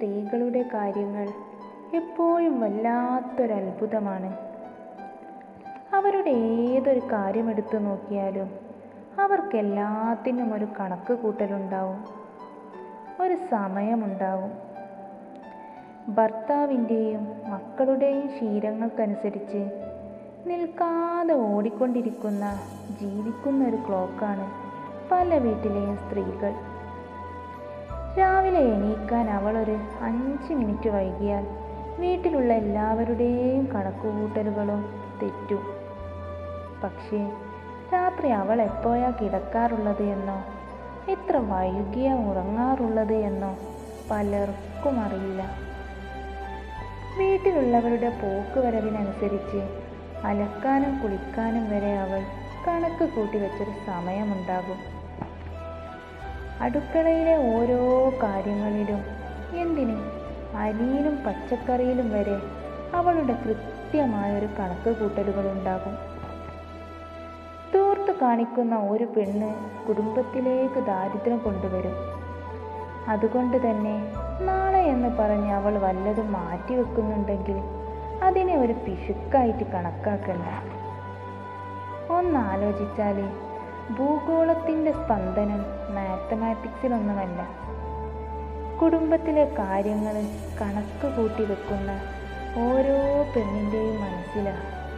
സ്ത്രീകളുടെ കാര്യങ്ങൾ എപ്പോഴും വല്ലാത്തൊരത്ഭുതമാണ്. അവരുടെ ഏതൊരു കാര്യമെടുത്തു നോക്കിയാലും അവർക്കെല്ലാത്തിനും ഒരു കണക്ക് കൂട്ടലുണ്ടാവും ഒരു സമയമുണ്ടാവും. ഭർത്താവിന്റെയും മക്കളുടെയും ശീലങ്ങൾക്കനുസരിച്ച് നിൽക്കാതെ ഓടിക്കൊണ്ടിരിക്കുന്ന ജീവിക്കുന്ന ഒരു ക്ലോക്കാണ് പല വീട്ടിലെയും സ്ത്രീകൾ. രാവിലെ എണീക്കാൻ അവളൊരു അഞ്ച് മിനിറ്റ് വൈകിയാൽ വീട്ടിലുള്ള എല്ലാവരുടെയും കണക്കുകൂട്ടലുകളും തെറ്റും. പക്ഷേ രാത്രി അവൾ എപ്പോഴാ കിടക്കാറുള്ളത് എന്നോ? എത്ര വൈകിയ ഉറങ്ങാറുള്ളത് എന്നോ പലർക്കും അറിയില്ല. വീട്ടിലുള്ളവരുടെ പോക്ക് വരവിനനുസരിച്ച് അലക്കാനും കുളിക്കാനും വരെ അവൾ കണക്ക് കൂട്ടി വെച്ചൊരു സമയമുണ്ടാകും. അടുക്കളയിലെ ഓരോ കാര്യങ്ങളിലും എന്തിന് അരിയിലും പച്ചക്കറിയിലും വരെ അവളുടെ കൃത്യമായൊരു കണക്ക് കൂട്ടലുകളുണ്ടാകും തൂർത്ത് കാണിക്കുന്ന ഒരു പെണ്ണ് കുടുംബത്തിലേക്ക് ദാരിദ്ര്യം കൊണ്ടുവരും. അതുകൊണ്ട് തന്നെ നാളെ എന്ന് പറഞ്ഞ് അവൾ വല്ലതും മാറ്റിവെക്കുന്നുണ്ടെങ്കിൽ അതിനെ ഒരു പിശുക്കായിട്ട് കണക്കാക്കണ്ട. ഒന്നാലോചിച്ചാൽ ഭൂഗോളത്തിന്റെ സ്പന്ദനം മാത്തമാറ്റിക്സിലൊന്നുമല്ല. കുടുംബത്തിലെ കാര്യങ്ങൾ കണക്ക് കൂട്ടി വെക്കുന്ന ഓരോ പെണ്ണിന്റെയും മനസ്സിലാണ്.